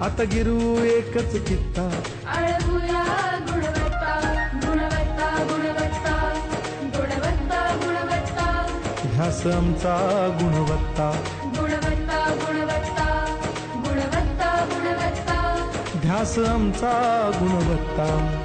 आता गिरू एकच कित्ता. अळभुया गुणवत्ता गुणवत्ता गुणवत्ता गुणवत्ता गुणवत्ता. ध्यास आमचा गुणवत्ता. गुणवत्ता गुणवत्ता गुणवत्ता गुणवत्ता. ध्यास आमचा गुणवत्ता.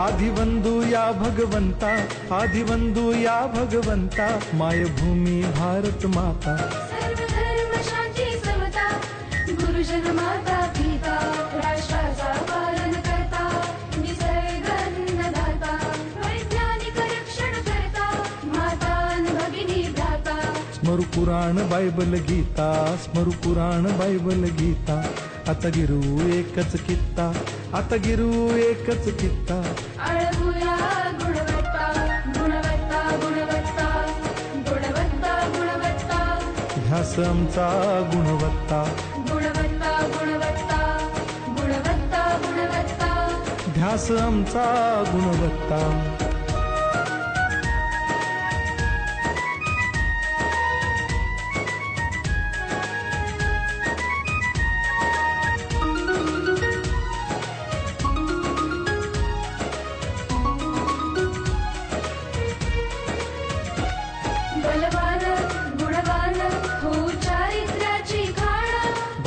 आदिवंदू या भगवंता आदिवंदू या भगवंता मायभूमी भारत माता। गुरुजन माता पिता राष्ट्राचा पालन करता निसर्ग अन्नदाता वैज्ञानिक रक्षण करता माता अन भगिनी भ्राता। स्मरु पुराण बायबल गीता स्मरु पुराण बायबल गीता आता गिरू एकच कित्ता आता गिरू एकच कित्ता. अळभुया गुणवत्ता गुणवत्ता गुणवत्ता गुणवत्ता गुणवत्ता. ध्यास आमचा गुणवत्ता. गुणवत्ता गुणवत्ता गुणवत्ता गुणवत्ता. ध्यास आमचा गुणवत्ता.